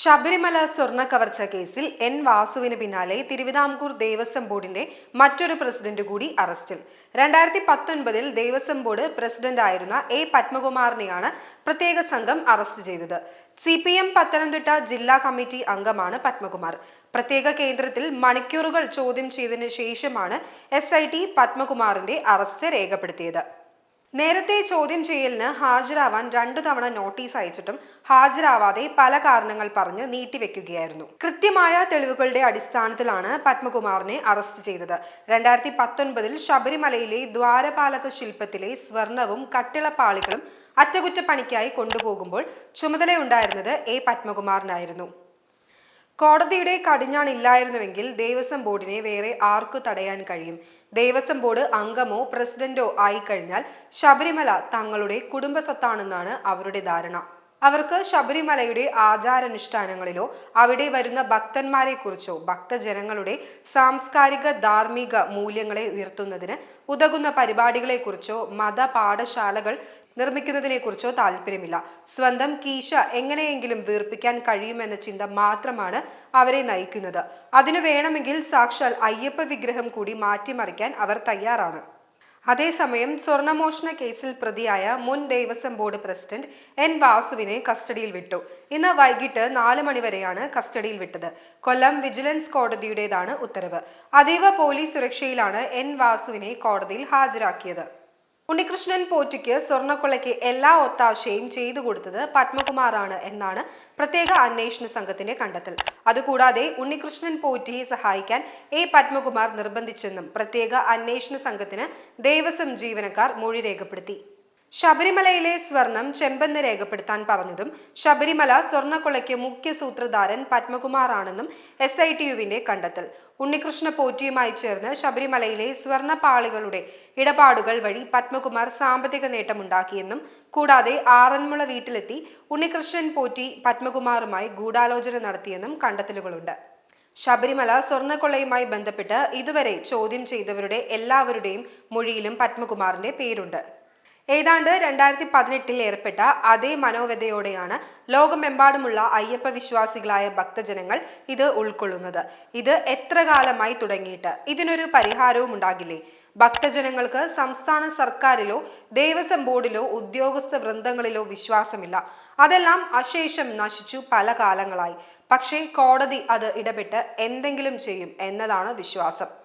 ശബരിമല സ്വർണ കവർച്ച കേസിൽ എൻ വാസുവിന് പിന്നാലെ തിരുവിതാംകൂർ ദേവസ്വം ബോർഡിന്റെ മറ്റൊരു പ്രസിഡന്റ് കൂടി അറസ്റ്റിൽ. രണ്ടായിരത്തി പത്തൊൻപതിൽ ദേവസ്വം ബോർഡ് പ്രസിഡന്റായിരുന്ന എ പത്മകുമാറിനെയാണ് പ്രത്യേക സംഘം അറസ്റ്റ് ചെയ്തത്. സി പി എം പത്തനംതിട്ട ജില്ലാ കമ്മിറ്റി അംഗമാണ് പത്മകുമാർ. പ്രത്യേക കേന്ദ്രത്തിൽ മണിക്കൂറുകൾ ചോദ്യം ചെയ്തതിനു ശേഷമാണ് എസ് ഐ ടി പത്മകുമാറിന്റെ അറസ്റ്റ് രേഖപ്പെടുത്തിയത്. നേരത്തെ ചോദ്യം ചെയ്യലിന് ഹാജരാവാൻ രണ്ടു തവണ നോട്ടീസ് അയച്ചിട്ടും ഹാജരാവാതെ പല കാരണങ്ങൾ പറഞ്ഞ് നീട്ടിവെക്കുകയായിരുന്നു. കൃത്യമായ തെളിവുകളുടെ അടിസ്ഥാനത്തിലാണ് പത്മകുമാറിനെ അറസ്റ്റ് ചെയ്തത്. രണ്ടായിരത്തി പത്തൊൻപതിൽ ശബരിമലയിലെ ദ്വാരപാലക ശില്പത്തിലെ സ്വർണവും കട്ടിളപ്പാളികളും അറ്റകുറ്റപ്പണിക്കായി കൊണ്ടുപോകുമ്പോൾ ചുമതലയുണ്ടായിരുന്നത് എ പത്മകുമാറിനായിരുന്നു. കോടതിയുടെ കടിഞ്ഞാണില്ലായിരുന്നുവെങ്കിൽ ദേവസ്വം ബോർഡിനെ വേറെ ആർക്കു തടയാൻ കഴിയും? ദേവസ്വം ബോർഡ് അംഗമോ പ്രസിഡന്റോ ആയിക്കഴിഞ്ഞാൽ ശബരിമല തങ്ങളുടെ കുടുംബ സ്വത്താണെന്നാണ് അവരുടെ ധാരണ. അവർക്ക് ശബരിമലയുടെ ആചാരാനുഷ്ഠാനങ്ങളിലോ അവിടെ വരുന്ന ഭക്തന്മാരെക്കുറിച്ചോ ഭക്തജനങ്ങളുടെ സാംസ്കാരിക ധാർമ്മിക മൂല്യങ്ങളെ ഉയർത്തുന്നതിന് ഉതകുന്ന പരിപാടികളെക്കുറിച്ചോ മത പാഠശാലകൾ നിർമ്മിക്കുന്നതിനെക്കുറിച്ചോ താല്പര്യമില്ല. സ്വന്തം കീശ എങ്ങനെയെങ്കിലും വീർപ്പിക്കാൻ കഴിയുമെന്ന ചിന്ത മാത്രമാണ് അവരെ നയിക്കുന്നത്. അതിനു വേണമെങ്കിൽ സാക്ഷാൽ അയ്യപ്പ വിഗ്രഹം കൂടി മാറ്റിമറിക്കാൻ അവർ തയ്യാറാണ്. അതേസമയം സ്വർണമോഷണ കേസിൽ പ്രതിയായ മുൻ ദേവസ്വം ബോർഡ് പ്രസിഡന്റ് എൻ വാസുവിനെ കസ്റ്റഡിയിൽ വിട്ടു. ഇന്ന് വൈകിട്ട് നാല് മണിവരെയാണ് കസ്റ്റഡിയിൽ വിട്ടത്. കൊല്ലം വിജിലൻസ് കോടതിയുടേതാണ് ഉത്തരവ്. അതീവ പോലീസ് സുരക്ഷയിലാണ് എൻ വാസുവിനെ കോടതിയിൽ ഹാജരാക്കിയത്. ഉണ്ണികൃഷ്ണൻ പോറ്റിക്ക് സ്വർണക്കൊള്ളയ്ക്ക് എല്ലാ ഒത്താശയും ചെയ്തു കൊടുത്തത് പത്മകുമാറാണ് എന്നാണ് പ്രത്യേക അന്വേഷണ സംഘത്തിന്റെ കണ്ടെത്തൽ. അതുകൂടാതെ ഉണ്ണികൃഷ്ണൻ പോറ്റിയെ സഹായിക്കാൻ എ പത്മകുമാർ നിർബന്ധിച്ചെന്നും പ്രത്യേക അന്വേഷണ സംഘത്തിന് ദേവസ്വം ജീവനക്കാർ മൊഴി രേഖപ്പെടുത്തി. ശബരിമലയിലെ സ്വർണം ചെമ്പെന്ന് രേഖപ്പെടുത്താൻ പറഞ്ഞതും ശബരിമല സ്വർണക്കൊള്ളയ്ക്ക് മുഖ്യ സൂത്രധാരൻ പത്മകുമാറാണെന്നും എസ് ഐ ടി യുവിന്റെ കണ്ടെത്തൽ. ഉണ്ണികൃഷ്ണ പോറ്റിയുമായി ചേർന്ന് ശബരിമലയിലെ സ്വർണപ്പാളികളുടെ ഇടപാടുകൾ വഴി പത്മകുമാർ സാമ്പത്തിക നേട്ടമുണ്ടാക്കിയെന്നും കൂടാതെ ആറന്മുള വീട്ടിലെത്തി ഉണ്ണികൃഷ്ണൻ പോറ്റി പത്മകുമാറുമായി ഗൂഢാലോചന നടത്തിയെന്നും കണ്ടെത്തലുകളുണ്ട്. ശബരിമല സ്വർണക്കൊള്ളയുമായി ബന്ധപ്പെട്ട് ഇതുവരെ ചോദ്യം ചെയ്തവരുടെ എല്ലാവരുടെയും മൊഴിയിലും പത്മകുമാറിന്റെ പേരുണ്ട്. ഏതാണ്ട് രണ്ടായിരത്തി പതിനെട്ടിൽ ഏർപ്പെട്ട അതേ മനോവ്യതയോടെയാണ് ലോകമെമ്പാടുമുള്ള അയ്യപ്പ വിശ്വാസികളായ ഭക്തജനങ്ങൾ ഇത് ഉൾക്കൊള്ളുന്നത്. ഇത് എത്ര കാലമായി തുടങ്ങിയിട്ട്? ഇതിനൊരു പരിഹാരവും ഉണ്ടാകില്ലേ? ഭക്തജനങ്ങൾക്ക് സംസ്ഥാന സർക്കാരിലോ ദേവസ്വം ബോർഡിലോ ഉദ്യോഗസ്ഥ വൃന്ദങ്ങളിലോ വിശ്വാസമില്ല. അതെല്ലാം അശേഷം നശിച്ചു പല കാലങ്ങളായി. പക്ഷേ കോടതി അത് ഇടപെട്ട് എന്തെങ്കിലും ചെയ്യും എന്നതാണ് വിശ്വാസം.